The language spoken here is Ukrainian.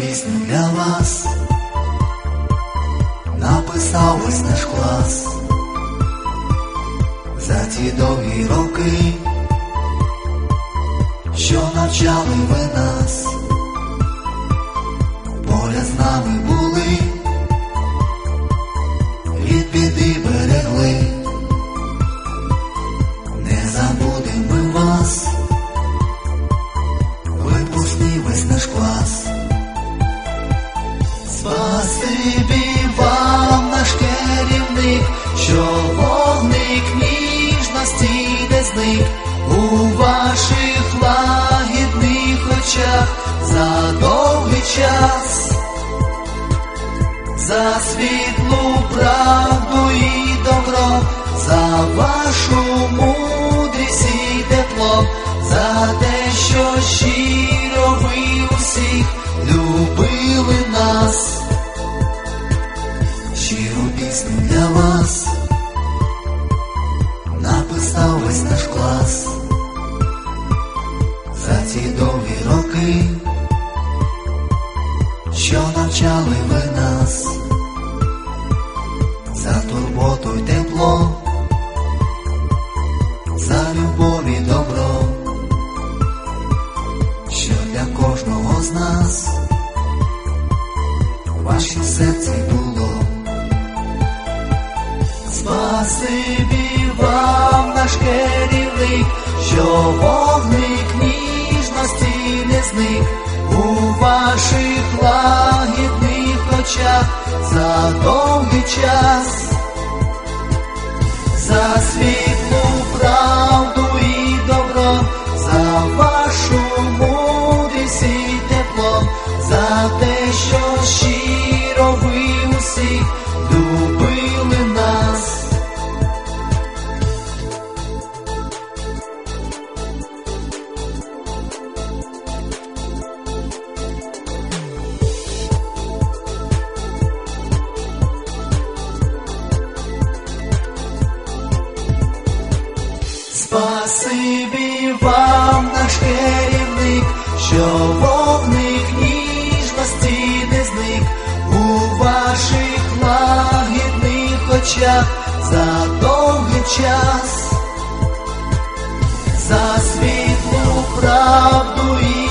пісню для вас. Написав весь наш клас. За ті довгі роки, що навчали ви нас, поля з нами за довгий час, за світлу правду і добро, за вашу мудрість і тепло, за те, що щиро ви усіх любили нас, щиру пісню для вас написав весь наш клас. За ці довгі роки, що навчали ви нас, за турботу й тепло, за любов і добро, що для кожного з нас в вашім серці було. Спасибі вам, наш керівник, що не зник у ваших лагідних очах за довгий час, за світлу правду і добро, за вашу мудрість спасибі вам, наш керівник, що вогник ніжності не зник у ваших лагідних очах за довгий час, за світлу правду і.